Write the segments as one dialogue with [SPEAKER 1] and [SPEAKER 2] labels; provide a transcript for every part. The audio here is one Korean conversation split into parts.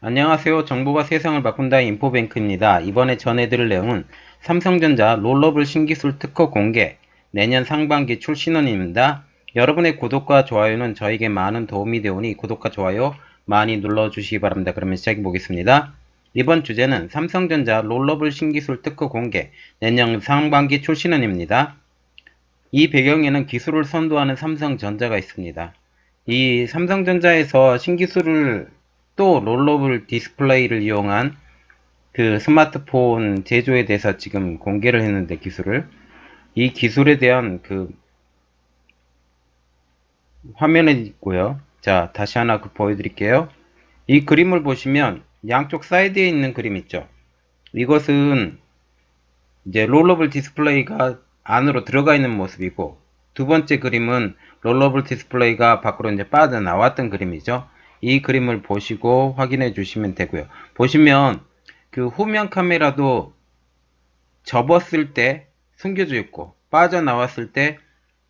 [SPEAKER 1] 안녕하세요. 정보가 세상을 바꾼다 인포뱅크입니다. 이번에 전해드릴 내용은 삼성전자 롤러블 신기술 특허 공개 내년 상반기 출신원입니다. 여러분의 구독과 좋아요는 저에게 많은 도움이 되오니 구독과 좋아요 많이 눌러주시기 바랍니다. 그러면 시작해 보겠습니다. 이번 주제는 삼성전자 롤러블 신기술 특허 공개 내년 상반기 출신원입니다. 이 배경에는 기술을 선도하는 삼성전자가 있습니다. 이 삼성전자에서 신기술을 또 롤러블 디스플레이를 이용한 그 스마트폰 제조에 대해서 지금 공개를 했는데 기술을 이 기술에 대한 그 화면에 있고요. 자 다시 하나 그 보여드릴게요. 이 그림을 보시면 양쪽 사이드에 있는 그림 있죠. 이것은 이제 롤러블 디스플레이가 안으로 들어가 있는 모습이고 두 번째 그림은 롤러블 디스플레이가 밖으로 이제 빠져나왔던 그림이죠. 이 그림을 보시고 확인해 주시면 되고요. 보시면 그 후면 카메라도 접었을 때 숨겨져 있고 빠져나왔을 때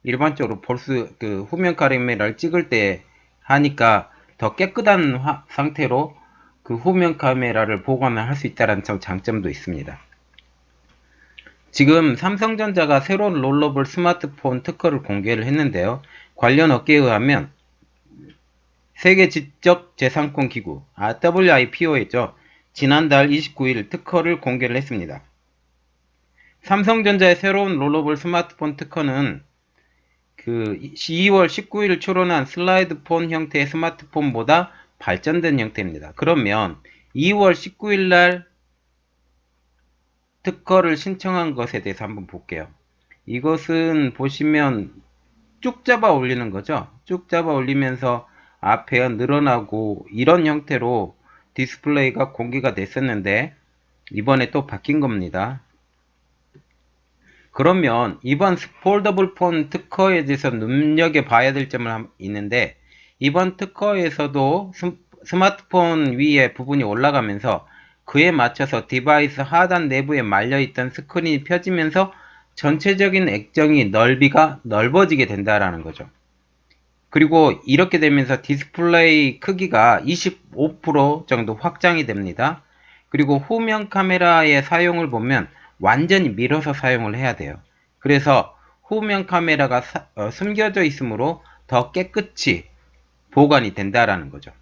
[SPEAKER 1] 일반적으로 볼 수 그 후면 카메라를 찍을 때 하니까 더 깨끗한 화- 상태로 그 후면 카메라를 보관을 할 수 있다는 점 장점도 있습니다. 지금 삼성전자가 새로운 롤러블 스마트폰 특허를 공개를 했는데요. 관련 업계에 의하면 세계 지적 재산권 기구 아, WIPO였죠. 지난달 29일 특허를 공개를 했습니다. 삼성전자의 새로운 롤러블 스마트폰 특허는 그 12월 19일 출원한 슬라이드폰 형태의 스마트폰보다 발전된 형태입니다. 그러면 2월 19일 날 특허를 신청한 것에 대해서 한번 볼게요. 이것은 보시면 쭉 잡아 올리는 거죠. 쭉 잡아 올리면서 앞에 늘어나고 이런 형태로 디스플레이가 공개가 됐었는데 이번에 또 바뀐 겁니다. 그러면 이번 폴더블 폰 특허에 대해서 눈여겨봐야 될 함- 있는데 이번 특허에서도 스- 스마트폰 위에 부분이 올라가면서 그에 맞춰서 디바이스 하단 내부에 말려있던 스크린이 펴지면서 전체적인 액정이 넓이가 넓어지게 된다라는 거죠. 그리고 이렇게 되면서 디스플레이 크기가 25% 정도 확장이 됩니다. 그리고 후면 카메라의 사용을 보면 완전히 밀어서 사용을 해야 돼요. 그래서 후면 카메라가 사- 어, 숨겨져 있으므로 더 깨끗이 보관이 된다라는 거죠.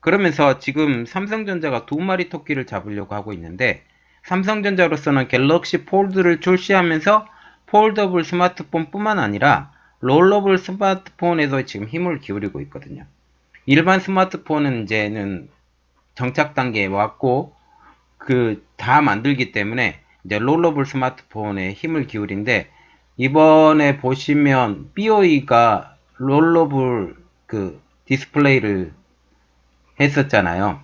[SPEAKER 1] 그러면서 지금 삼성전자가 두 마리 토끼를 잡으려고 하고 있는데 삼성전자로서는 갤럭시 폴드를 출시하면서 폴더블 스마트폰뿐만 아니라 롤러블 스마트폰에도 지금 힘을 기울이고 있거든요. 일반 스마트폰은 이제는 정착 단계에 왔고 그 다 만들기 때문에 이제 롤러블 스마트폰에 힘을 기울인데 이번에 보시면 BOE가 롤러블 그 디스플레이를 했었잖아요.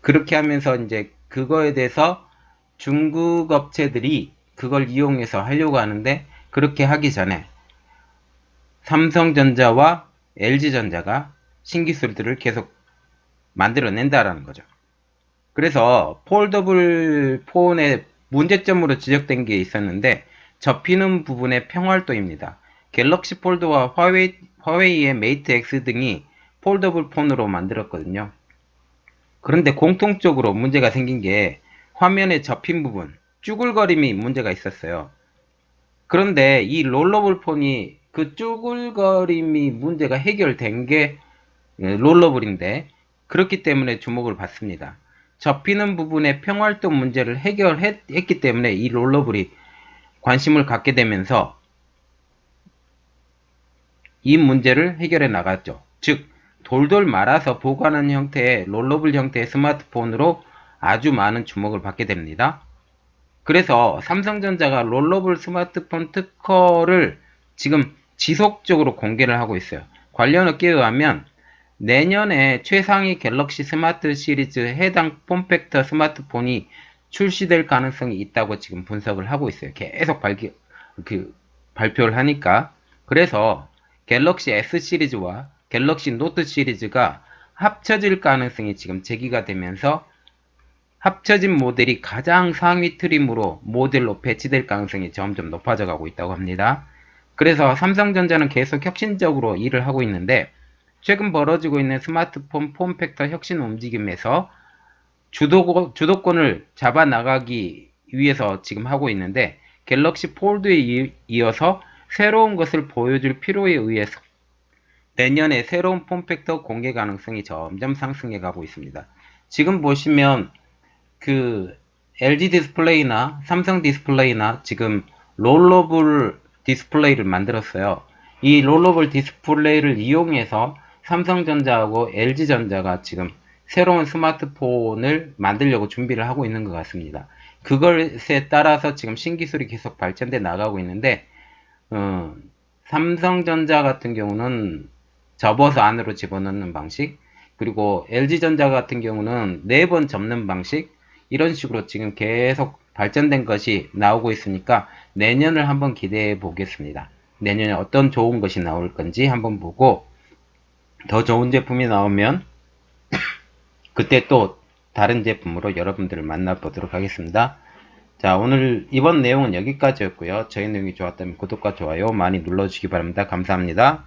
[SPEAKER 1] 그렇게 하면서 이제 그거에 대해서 중국 업체들이 그걸 이용해서 하려고 하는데 그렇게 하기 전에 삼성전자와 LG전자가 신기술들을 계속 만들어낸다라는 거죠. 그래서 폴더블 폰의 문제점으로 지적된 게 있었는데 접히는 부분의 평활도입니다. 갤럭시 폴드와 화웨이, 화웨이의 메이트 X 등이 폴더블 폰으로 만들었거든요. 그런데 공통적으로 문제가 생긴 게 화면에 접힌 부분, 쭈글거림이 문제가 있었어요. 그런데 이 롤러블 폰이 그 쭈글거림이 문제가 해결된 게 예, 롤러블인데 그렇기 때문에 주목을 받습니다. 접히는 부분의 평활도 문제를 해결했기 때문에 이 롤러블이 관심을 갖게 되면서 이 문제를 해결해 나갔죠. 즉 돌돌 말아서 보관하는 형태의 롤러블 형태의 스마트폰으로 아주 많은 주목을 받게 됩니다. 그래서 삼성전자가 롤러블 스마트폰 특허를 지금 지속적으로 공개를 하고 있어요. 관련 업계에 의하면 내년에 최상위 갤럭시 스마트 시리즈 해당 폼팩터 스마트폰이 출시될 가능성이 있다고 지금 분석을 하고 있어요. 계속 발기, 그, 발표를 하니까. 그래서 갤럭시 S 시리즈와 갤럭시 노트 시리즈가 합쳐질 가능성이 지금 제기가 되면서 합쳐진 모델이 가장 상위 트림으로 모델로 배치될 가능성이 점점 높아져 가고 있다고 합니다. 그래서 삼성전자는 계속 혁신적으로 일을 하고 있는데 최근 벌어지고 있는 스마트폰 폼팩터 혁신 움직임에서 주도, 주도권을 잡아 나가기 위해서 지금 하고 있는데 갤럭시 폴드에 이- 이어서 새로운 것을 보여줄 필요에 의해서 내년에 새로운 폼팩터 공개 가능성이 점점 상승해 가고 있습니다. 지금 보시면 그 LG 디스플레이나 삼성 디스플레이나 지금 롤러블 디스플레이를 만들었어요. 이 롤러블 디스플레이를 이용해서 삼성전자하고 LG전자가 지금 새로운 스마트폰을 만들려고 준비를 하고 있는 것 같습니다. 그것에 따라서 지금 신기술이 계속 발전돼 나가고 있는데, 어, 삼성전자 같은 경우는 접어서 안으로 집어넣는 방식, 그리고 LG전자 같은 경우는 네 번 접는 방식, 이런 식으로 지금 계속 발전된 것이 나오고 있으니까 내년을 한번 기대해 보겠습니다. 내년에 어떤 좋은 것이 나올 건지 한번 보고 더 좋은 제품이 나오면 그때 또 다른 제품으로 여러분들을 만나보도록 하겠습니다. 자, 오늘 이번 내용은 여기까지였고요. 저희 내용이 좋았다면 구독과 좋아요 많이 눌러주시기 바랍니다. 감사합니다.